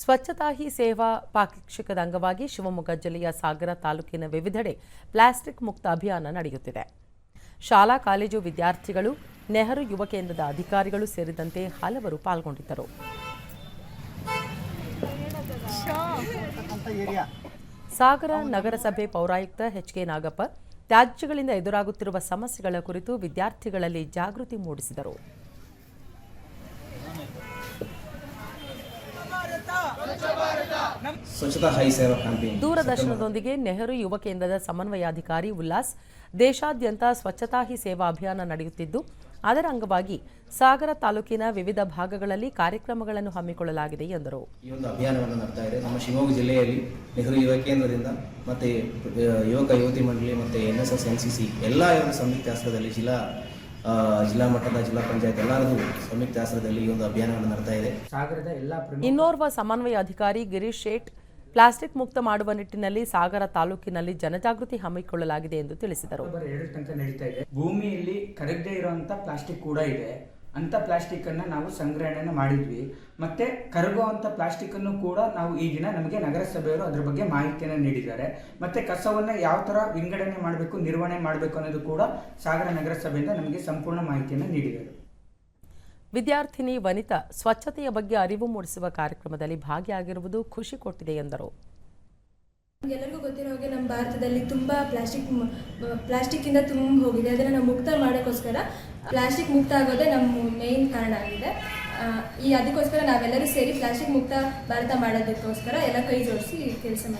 ಸ್ವಚ್ಛತಾ ಹಿ ಸೇವಾ ಪಾಕ್ಷಿಕದ ಅಂಗವಾಗಿ ಶಿವಮೊಗ್ಗ ಜಿಲ್ಲೆಯ ಸಾಗರ ತಾಲೂಕಿನ ವಿವಿಧೆಡೆ ಪ್ಲಾಸ್ಟಿಕ್ ಮುಕ್ತ ಅಭಿಯಾನ ನಡೆಯುತ್ತಿದೆ. ಶಾಲಾ, ಕಾಲೇಜು ವಿದ್ಯಾರ್ಥಿಗಳು, ನೆಹರು ಯುವ ಕೇಂದ್ರದ ಅಧಿಕಾರಿಗಳು ಸೇರಿದಂತೆ ಹಲವರು ಪಾಲ್ಗೊಂಡಿದ್ದರು. ಸಾಗರ ನಗರಸಭೆ ಪೌರಾಯುಕ್ತ ಎಚ್ ಕೆ ನಾಗಪ್ಪ ತ್ಯಾಜ್ಯಗಳಿಂದ ಎದುರಾಗುತ್ತಿರುವ ಸಮಸ್ಯೆಗಳ ಕುರಿತು ವಿದ್ಯಾರ್ಥಿಗಳಲ್ಲಿ ಜಾಗೃತಿ ಮೂಡಿಸಿದರು. ದೂರದರ್ಶನದೊಂದಿಗೆ ನೆಹರು ಯುವ ಕೇಂದ್ರದ ಸಮನ್ವಯಾಧಿಕಾರಿ ಉಲ್ಲಾಸ್ ದೇಶಾದ್ಯಂತ ಸ್ವಚ್ಛತಾ ಹಿ ಸೇವಾ ಅಭಿಯಾನ ನಡೆಯುತ್ತಿದ್ದು ಅದರ ಅಂಗವಾಗಿ ಸಾಗರ ತಾಲೂಕಿನ ವಿವಿಧ ಭಾಗಗಳಲ್ಲಿ ಕಾರ್ಯಕ್ರಮಗಳನ್ನು ಹಮ್ಮಿಕೊಳ್ಳಲಾಗಿದೆ ಎಂದರು. ಈ ಒಂದು ಅಭಿಯಾನವನ್ನು ನಡ್ತಾ ಇದೆ. ನಮ್ಮ ಶಿವಮೊಗ್ಗ ಜಿಲ್ಲೆಯಲ್ಲಿ ನೆಹರು ಯುವ ಕೇಂದ್ರದಿಂದ ಮತ್ತೆ ಯುವಕ ಯುವತಿ ಮಂಡಳಿ ಮತ್ತೆ N S S N C C ಎಲ್ಲ ಸಂಯುಕ್ತ ಆಶ್ರಯದಲ್ಲಿ ಜಿಲ್ಲಾ ಜಿಲ್ಲಾ ಮಟ್ಟದ ಜಿಲ್ಲಾ ಪಂಚಾಯತ್ ಎಲ್ಲರದು ಸಂಯುಕ್ತ ಆಶ್ರಯದಲ್ಲಿ ಈ ಒಂದು ಅಭಿಯಾನವನ್ನು ನಡೆಸ್ತಾ ಇದೆ. ಸಾಗರದ ಎಲ್ಲಾ ಇನ್ನೋರ್ವ ಸಮನ್ವಯ ಅಧಿಕಾರಿ ಗಿರೀಶ್ ಶೇಟ್ ಪ್ಲಾಸ್ಟಿಕ್ ಮುಕ್ತ ಮಾಡುವ ನಿಟ್ಟಿನಲ್ಲಿ ಸಾಗರ ತಾಲೂಕಿನಲ್ಲಿ ಜನಜಾಗೃತಿ ಹಮ್ಮಿಕೊಳ್ಳಲಾಗಿದೆ ಎಂದು ತಿಳಿಸಿದರು. ಭೂಮಿಯಲ್ಲಿ ಕರಗದೆ ಇರುವಂತಹ ಪ್ಲಾಸ್ಟಿಕ್ ಕೂಡ ಇದೆ. ಅಂತ ಪ್ಲಾಸ್ಟಿಕ್ ಅನ್ನ ನಾವು ಸಂಗ್ರಹಣೆಯನ್ನು ಮಾಡಿದ್ವಿ. ಮತ್ತೆ ಕರಗುವಂತ ಪ್ಲಾಸ್ಟಿಕ್ ಅನ್ನು ಕೂಡ ನಾವು ಈ ದಿನ ನಮಗೆ ನಗರಸಭೆಯವರು ಅದ್ರ ಬಗ್ಗೆ ಮಾಹಿತಿಯನ್ನು ನೀಡಿದ್ದಾರೆ. ಮತ್ತೆ ಕಸವನ್ನ ಯಾವ ತರ ವಿಂಗಡಣೆ ಮಾಡಬೇಕು ನಿರ್ವಹಣೆ ಮಾಡಬೇಕು ಅನ್ನೋದು ಕೂಡ ಸಾಗರ ನಗರಸಭೆಯಿಂದ ನಮಗೆ ಸಂಪೂರ್ಣ ಮಾಹಿತಿಯನ್ನು ನೀಡಿದ್ದಾರೆ. ವಿದ್ಯಾರ್ಥಿನಿ ವನಿತಾ ಸ್ವಚ್ಛತೆಯ ಬಗ್ಗೆ ಅರಿವು ಮೂಡಿಸುವ ಕಾರ್ಯಕ್ರಮದಲ್ಲಿ ಭಾಗಿಯಾಗಿರುವುದು ಖುಷಿ ಕೊಟ್ಟಿದೆ ಎಂದರು. ಎಲ್ಲರಿಗೂ ಗೊತ್ತಿರೋ ಹಾಗೆ ನಮ್ಮ ಭಾರತದಲ್ಲಿ ತುಂಬ ಪ್ಲಾಸ್ಟಿಕ್ ಪ್ಲಾಸ್ಟಿಕ್ಕಿಂದ ತುಂಬ ಹೋಗಿದೆ. ಅದನ್ನು ನಾವು ಮುಕ್ತ ಮಾಡೋಕ್ಕೋಸ್ಕರ ಪ್ಲಾಸ್ಟಿಕ್ ಮುಕ್ತ ಆಗೋದೇ ನಮ್ಮ ಮೇನ್ ಕಾರಣ ಆಗಿದೆ. ಈ ಅದಕ್ಕೋಸ್ಕರ ನಾವೆಲ್ಲರೂ ಸೇರಿ ಪ್ಲಾಸ್ಟಿಕ್ ಮುಕ್ತ ಭಾರತ ಮಾಡೋದಕ್ಕೋಸ್ಕರ ಎಲ್ಲ ಕೈ ಜೋಡಿಸಿ ಕೆಲಸ